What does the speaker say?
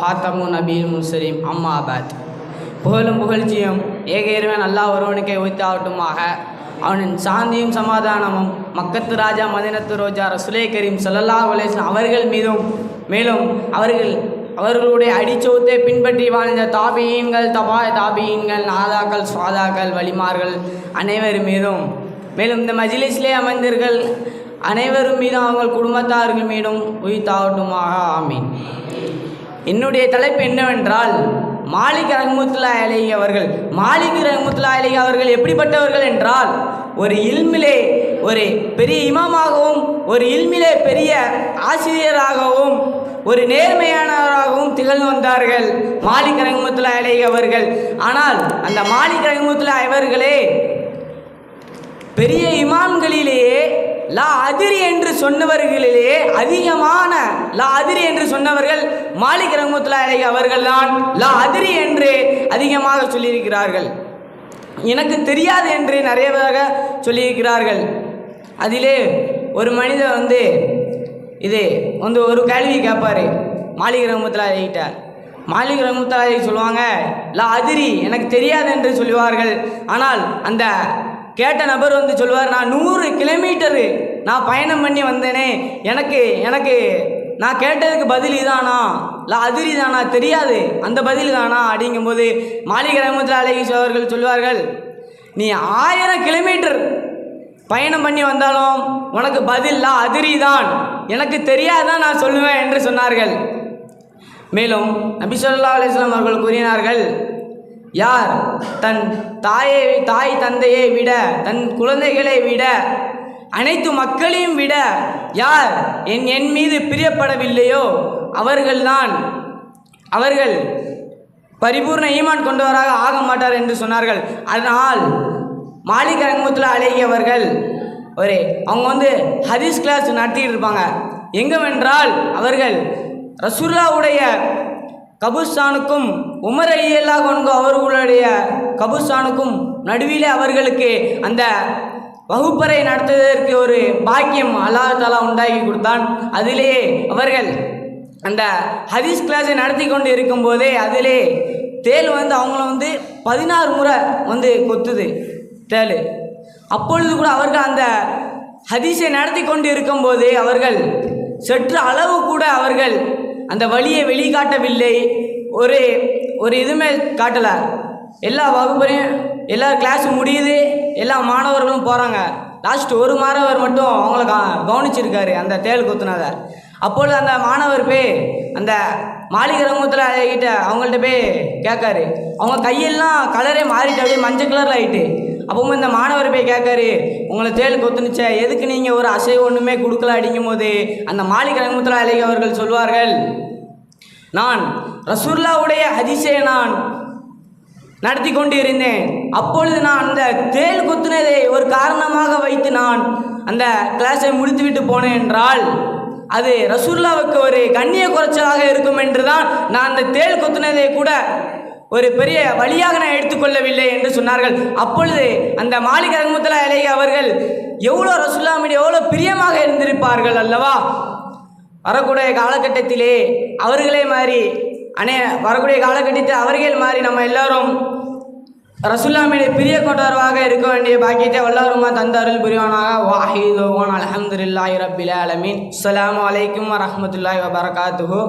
ஹாத்தமு நபீல் முஸ்லீம் அம்மாபாத் புகழும் புகழ்ச்சியும் ஏக இறைவன் அல்லாஹ் ஒருவனுக்கே உய்த்தாகட்டுமாக அவனின் சாந்தியும் சமாதானமும் மக்கத்து ராஜா மதினத்து ரோஜா ரசுலே கரீம் சல்லல்லா அலைஹி அவர்கள் மீதும் மேலும் அவர்கள் அவர்களுடைய அடிச்சோத்தை பின்பற்றி வாழ்ந்த தாபியீன்கள் தபா தாபியீன்கள் நாதாக்கள் சுவாதாக்கள் வலிமார்கள் அனைவர் மீதும் மேலும் இந்த மஜ்லிஸ்லே அமைந்தீர்கள் அனைவரும் மீதும் அவங்கள் குடும்பத்தார்கள் மீதும் உயிர்த்தாகட்டுமாக ஆமீன். என்னுடைய தலைப்பு என்னவென்றால் மாலிக் ரஹமுத்துல்லா அலைஹி அவர்கள் மாலிக் ரஹமுத்துல்லா அலைஹி அவர்கள் எப்படிப்பட்டவர்கள் என்றால் ஒரு இல்மிலே ஒரு பெரிய இமாமாகவும் ஒரு இல்மிலே பெரிய ஆசிரியராகவும் ஒரு நேர்மையானவராகவும் திகழ்ந்து வந்தார்கள் மாலிக் ரஹமுத்துல்லா அலைஹி அவர்கள். ஆனால் அந்த மாலிக் ரஹமுத்துல்லா அவர்களே பெரிய இமாம்களிலேயே லா அதிரி என்று சொன்னவர்களிலே அதிகமான லா அதிரி என்று சொன்னவர்கள் மாலிக் ரஹமத்துல்லா அலை அவர்கள்தான் லா அதிரி என்று அதிகமாக சொல்லியிருக்கிறார்கள். எனக்கு தெரியாது என்று நிறையவாக சொல்லியிருக்கிறார்கள். அதிலே ஒரு மனிதர் வந்து இது வந்து ஒரு கேள்வி கேட்பார் மாலிக் ரஹமத்துல்லா அலிகிட்ட மாலிக் ரஹமத்துல்லா அலி சொல்லுவாங்க லா அதிரி எனக்கு தெரியாது என்று சொல்லுவார்கள். ஆனால் அந்த கேட்ட நபர் வந்து சொல்லுவார் நான் நூறு கிலோமீட்டரு நான் பயணம் பண்ணி வந்தேனே எனக்கு எனக்கு நான் கேட்டதுக்கு பதில் இதானா? இல்லை அதிரி தானா தெரியாது. அந்த பதில் தானா? அப்படிங்கும்போது மாளிகை ரஹமத்துல்லா அலைஹி அவர்கள் சொல்வார்கள் நீ ஆயிரம் கிலோமீட்டர் பயணம் பண்ணி வந்தாலும் உனக்கு பதில்லா அதிரி தான் எனக்கு தெரியாதான் நான் சொல்லுவேன் என்று சொன்னார்கள். மேலும் நபி சொல்லா அலிஸ்லாம் அவர்கள் கூறினார்கள் யார்? தன் தாயை தாய் தந்தையை விட தன் குழந்தைகளை விட அனைத்து மக்களையும் விட யார் என் என் மீது பிரியப்படவில்லையோ அவர்கள்தான் அவர்கள் பரிபூர்ண ஈமான் கொண்டவராக ஆக மாட்டார் என்று சொன்னார்கள். அதனால் மாலிக் ரஹ்மத்துல்லா அழகியவர்கள் ஒரு அவங்க வந்து ஹதீஸ் கிளாஸ் நடத்திட்டு இருப்பாங்க. எங்கவென்றால் அவர்கள் ரசுல்லாவுடைய கபுஸ்தானுக்கும் உமர் அலியல்லா கொண்டு அவர்களுடைய கபுஸ்தானுக்கும் நடுவிலே அவர்களுக்கு அந்த வகுப்பறை நடத்துவதற்கு ஒரு பாக்கியம் அல்லாஹ் தாலா உண்டாக்கி கொடுத்தான். அதிலேயே அவர்கள் அந்த ஹதீஸ் கிளாஸை நடத்தி கொண்டு இருக்கும்போதே அதிலே தேல் வந்து அவங்கள வந்து பதினாறு முறை வந்து கொத்துது தேல். அப்பொழுது கூட அவர்கள் அந்த ஹதீஸை நடத்தி கொண்டு இருக்கும்போதே அவர்கள் சற்று அளவு கூட அவர்கள் அந்த வழியை வெளிக்காட்டவில்லை ஒரு ஒரு இதுவுமே காட்டலை. எல்லா வகுப்பறையும் எல்லா கிளாஸும் முடியுது. எல்லா மாணவர்களும் போகிறாங்க லாஸ்ட் ஒரு மாணவர் மட்டும் அவங்கள கா கவனிச்சிருக்காரு அந்த தேள் குத்துனதை. அப்பொழுது அந்த மாணவர் போய் அந்த மாளிகை ரங்கத்தில் கிட்ட அவங்கள்ட்ட போய் கேட்காரு. அவங்க கையெல்லாம் கலரே மாறிட்டு அப்படியே மஞ்சள் கலரில் ஆகிட்டு அப்பவும் இந்த மாணவர் போய் கேட்காரு உங்களை தேள் கொத்துனுச்சே எதுக்கு நீங்கள் ஒரு அசை ஒன்றுமே கொடுக்கல? அப்படிங்கும் போது அந்த மாளிகை ரங்கத்தில் அழகி அவர்கள் சொல்வார்கள் நான் ரசூல்லாவுடைய அதிசய நான் நடத்தி கொண்டு இருந்தேன் அப்பொழுது நான் அந்த தேள் குத்துனதை ஒரு காரணமாக வைத்து நான் அந்த கிளாஸை முடித்துவிட்டு போனேன் என்றால் அது ரசூல்லாவுக்கு ஒரு கண்ணிய குறைச்சலாக இருக்கும் என்று தான் நான் அந்த தேள் குத்துனதை கூட ஒரு பெரிய வழியாக நான் எடுத்துக்கொள்ளவில்லை என்று சொன்னார்கள். அப்பொழுது அந்த மாலிக் ரஹமத்துல்லா அலை அவர்கள் எவ்வளோ ரசூல்லா எவ்வளோ பிரியமாக இருந்திருப்பார்கள் அல்லவா? வரக்கூடிய காலகட்டத்திலே அவர்களே மாறி அனே வரக்கூடிய காலகட்டத்தில் அவர்கள் மாறி நம்ம எல்லாரும் ரசுல்லா பிரிய கொண்டவராக இருக்க வேண்டிய பாக்கியத்தை வல்லாருமா தந்தாருள் புரிவானாக. வாஹிதோவான் அலமதுல்லாஹி ரபில் அலமீன் அஸ்ஸலாமு அலைக்கும் வரஹ்மத்துல்லாஹி வபரகாத்துஹு.